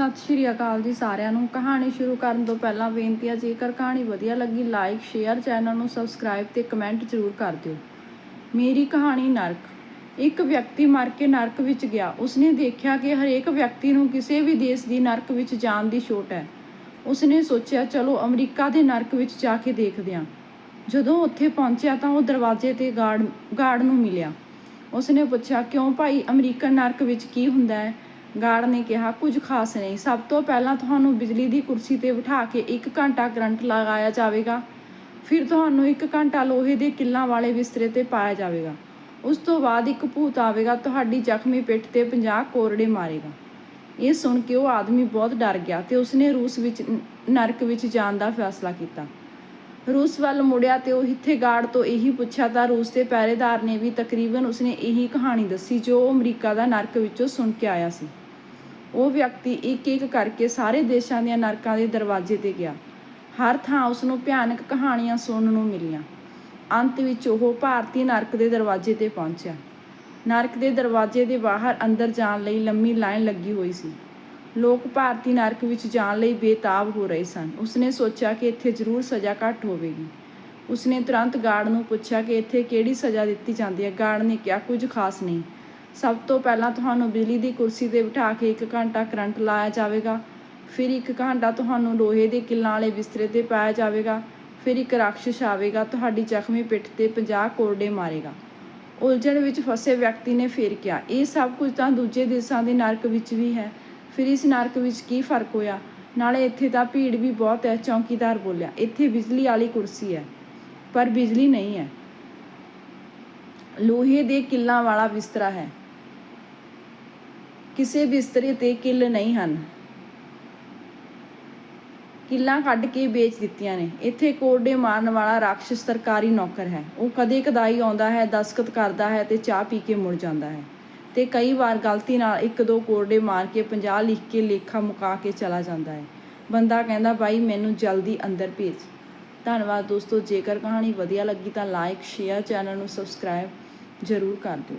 ਸਤਿ ਸ਼੍ਰੀ ਅਕਾਲ ਜੀ ਸਾਰਿਆਂ ਨੂੰ। ਕਹਾਣੀ ਸ਼ੁਰੂ ਕਰਨ ਤੋਂ ਪਹਿਲਾਂ ਬੇਨਤੀ ਹੈ ਜੇਕਰ ਕਹਾਣੀ ਵਧੀਆ ਲੱਗੀ ਲਾਈਕ ਸ਼ੇਅਰ ਚੈਨਲ ਨੂੰ ਸਬਸਕ੍ਰਾਈਬ ਤੇ ਕਮੈਂਟ ਜ਼ਰੂਰ ਕਰ ਦਿਓ। ਮੇਰੀ ਕਹਾਣੀ ਨਰਕ। ਇੱਕ ਵਿਅਕਤੀ ਮਰ ਕੇ ਨਰਕ ਵਿੱਚ ਗਿਆ। ਉਸਨੇ ਦੇਖਿਆ ਕਿ ਹਰੇਕ ਵਿਅਕਤੀ ਨੂੰ ਕਿਸੇ ਵੀ ਦੇਸ਼ ਦੀ ਨਰਕ ਵਿੱਚ ਜਾਣ ਦੀ ਛੋਟ ਹੈ। ਉਸਨੇ ਸੋਚਿਆ, ਚਲੋ, ਅਮਰੀਕਾ ਦੇ ਨਰਕ ਵਿੱਚ ਜਾ ਕੇ ਦੇਖਦੇ ਹਾਂ ਜਦੋਂ ਉੱਥੇ ਪਹੁੰਚਿਆ ਤਾਂ ਉਹ ਦਰਵਾਜ਼ੇ ਤੇ ਗਾਰਡ ਗਾਰਡ ਨੂੰ ਮਿਲਿਆ। ਉਸਨੇ ਪੁੱਛਿਆ, ਕਿਉਂ ਭਾਈ, ਅਮਰੀਕਨ ਨਰਕ ਵਿੱਚ ਕੀ ਹੁੰਦਾ ਹੈ? ਗਾਰਡ ਨੇ ਕਿਹਾ, ਕੁਝ ਖਾਸ ਨਹੀਂ। ਸਭ ਤੋਂ ਪਹਿਲਾਂ ਤੁਹਾਨੂੰ ਬਿਜਲੀ ਦੀ ਕੁਰਸੀ ਤੇ ਬਿਠਾ ਕੇ 1 ਘੰਟਾ ਕਰੰਟ ਲਗਾਇਆ ਜਾਵੇਗਾ। ਫਿਰ ਤੁਹਾਨੂੰ 1 ਘੰਟਾ ਲੋਹੇ ਦੇ ਕਿੱਲਾਂ ਵਾਲੇ ਬਿਸਤਰੇ ਤੇ ਪਾਇਆ ਜਾਵੇਗਾ। ਉਸ ਤੋਂ ਬਾਅਦ ਇੱਕ ਭੂਤ ਆਵੇਗਾ, ਤੁਹਾਡੀ ਜ਼ਖਮੀ ਪਿੱਠ ਤੇ 50 ਕੋਰੜੇ ਮਾਰੇਗਾ। ਇਹ ਸੁਣ ਕੇ ਉਹ ਆਦਮੀ ਬਹੁਤ ਡਰ ਗਿਆ ਤੇ ਉਸਨੇ ਰੂਸ ਵਿੱਚ ਨਰਕ ਵਿੱਚ ਜਾਣ ਦਾ ਫੈਸਲਾ ਕੀਤਾ। ਰੂਸ ਵੱਲ ਮੁੜਿਆ ਤੇ ਉਹ ਇੱਥੇ ਗਾਰਡ ਤੋਂ ਇਹੀ ਪੁੱਛਿਆ, ਤਾਂ ਰੂਸ ਦੇ ਪਹਿਰੇਦਾਰ ਨੇ ਵੀ ਤਕਰੀਬਨ ਉਸਨੇ ਇਹੀ ਕਹਾਣੀ ਦੱਸੀ, ਜੋ ਅਮਰੀਕਾ ਦਾ ਨਰਕ ਵਿੱਚੋਂ ਸੁਣ ਕੇ ਆਇਆ ਸੀ? ਉਹ ਵਿਅਕਤੀ ਇੱਕ ਇੱਕ ਕਰਕੇ ਸਾਰੇ ਦੇਸ਼ਾਂ ਦੀਆਂ ਨਰਕਾਂ ਦੇ ਦਰਵਾਜ਼ੇ ਤੇ ਗਿਆ। ਹਰ ਥਾਂ ਉਸ ਨੂੰ ਭਿਆਨਕ ਕਹਾਣੀਆਂ ਸੁਣਨ ਨੂੰ ਮਿਲੀਆਂ। ਅੰਤ ਵਿੱਚ ਉਹ ਭਾਰਤੀ ਨਰਕ ਦੇ ਦਰਵਾਜ਼ੇ ਤੇ ਪਹੁੰਚਿਆ। ਨਰਕ ਦੇ ਦਰਵਾਜ਼ੇ ਦੇ ਬਾਹਰ ਅੰਦਰ ਜਾਣ ਲਈ ਲੰਮੀ ਲਾਈਨ ਲੱਗੀ ਹੋਈ ਸੀ। ਲੋਕ ਭਾਰਤੀ ਨਰਕ ਵਿੱਚ ਜਾਣ ਲਈ ਬੇਤਾਬ ਹੋ ਰਹੇ ਸਨ। ਉਸਨੇ ਸੋਚਿਆ ਕਿ ਇੱਥੇ ਜ਼ਰੂਰ ਸਜ਼ਾ ਘੱਟ ਹੋਵੇਗੀ। ਉਸਨੇ ਤੁਰੰਤ ਗਾਰਡ ਨੂੰ ਪੁੱਛਿਆ ਕਿ ਇੱਥੇ ਕਿਹੜੀ ਸਜ਼ਾ ਦਿੱਤੀ ਜਾਂਦੀ ਹੈ। ਗਾਰਡ ਨੇ ਕਿਹਾ, ਕੁਝ ਖਾਸ ਨਹੀਂ। ਸਭ ਤੋਂ ਪਹਿਲਾਂ ਤੁਹਾਨੂੰ ਬਿਜਲੀ ਦੀ ਕੁਰਸੀ ਤੇ ਬਿਠਾ ਕੇ 1 ਘੰਟਾ ਕਰੰਟ ਲਾਇਆ ਜਾਵੇਗਾ। ਫਿਰ 1 ਘੰਟਾ ਤੁਹਾਨੂੰ ਲੋਹੇ ਦੇ ਕਿੱਲਾਂ ਵਾਲੇ ਬਿਸਤਰੇ ਤੇ ਪਾਇਆ ਜਾਵੇਗਾ। ਫਿਰ ਇੱਕ ਰਾਖਸ਼ ਆਵੇਗਾ, ਤੁਹਾਡੀ ਜ਼ਖਮੀ ਪਿੱਠ ਤੇ 50 ਕੋਰਡੇ ਮਾਰੇਗਾ। ਉਲਝਣ ਵਿੱਚ ਫਸੇ ਵਿਅਕਤੀ ਨੇ ਫੇਰ ਕਿਹਾ, ਇਹ ਸਭ ਕੁਝ ਤਾਂ ਦੂਜੇ ਦੇਸ਼ਾਂ ਦੇ ਨਰਕ ਵਿੱਚ ਵੀ ਹੈ। ਫਿਰ ਇਸ ਨਰਕ ਵਿੱਚ ਕੀ ਫ਼ਰਕ ਹੋਇਆ? ਨਾਲੇ ਇੱਥੇ ਤਾਂ ਭੀੜ ਵੀ ਬਹੁਤ ਹੈ, ਚੌਕੀਦਾਰ ਬੋਲਿਆ, ਇੱਥੇ ਬਿਜਲੀ ਵਾਲੀ ਕੁਰਸੀ ਹੈ, ਪਰ ਬਿਜਲੀ ਨਹੀਂ ਹੈ। ਲੋਹੇ ਦੇ ਕਿੱਲਾਂ ਵਾਲਾ ਬਿਸਤਰਾ ਹੈ। ਕਿਸੇ ਬਿਸਤਰੇ ਤੇ ਕਿੱਲ ਨਹੀਂ ਹਨ। ਕਿੱਲਾਂ ਕੱਢ ਕੇ ਵੇਚ ਦਿੱਤੀਆਂ ਨੇ। ਇੱਥੇ ਕੋਡੇ ਮਾਰਨ ਵਾਲਾ ਰਾਖਸ਼ ਸਰਕਾਰੀ ਨੌਕਰ ਹੈ। ਉਹ ਕਦੇ ਕਦਾਈ ਆਉਂਦਾ ਹੈ, ਦਸਖਤ ਕਰਦਾ ਹੈ ਤੇ ਚਾਹ ਪੀ ਕੇ ਮੁੜ ਜਾਂਦਾ ਹੈ ਤੇ ਕਈ ਵਾਰ ਗਲਤੀ ਨਾਲ ਇੱਕ ਦੋ ਕੋਡੇ ਮਾਰ ਕੇ 50 ਲਿਖ ਕੇ ਲੇਖਾ ਮੁਕਾ ਕੇ ਚਲਾ ਜਾਂਦਾ ਹੈ। ਬੰਦਾ ਕਹਿੰਦਾ, ਬਾਈ, ਮੈਨੂੰ ਜਲਦੀ ਅੰਦਰ ਭੇਜ। ਧੰਨਵਾਦ ਦੋਸਤੋ, ਜੇਕਰ ਕਹਾਣੀ ਵਧੀਆ ਲੱਗੀ ਤਾਂ ਲਾਈਕ, ਸ਼ੇਅਰ ਚੈਨਲ ਨੂੰ ਸਬਸਕ੍ਰਾਈਬ ਜ਼ਰੂਰ ਕਰ ਦਿਓ।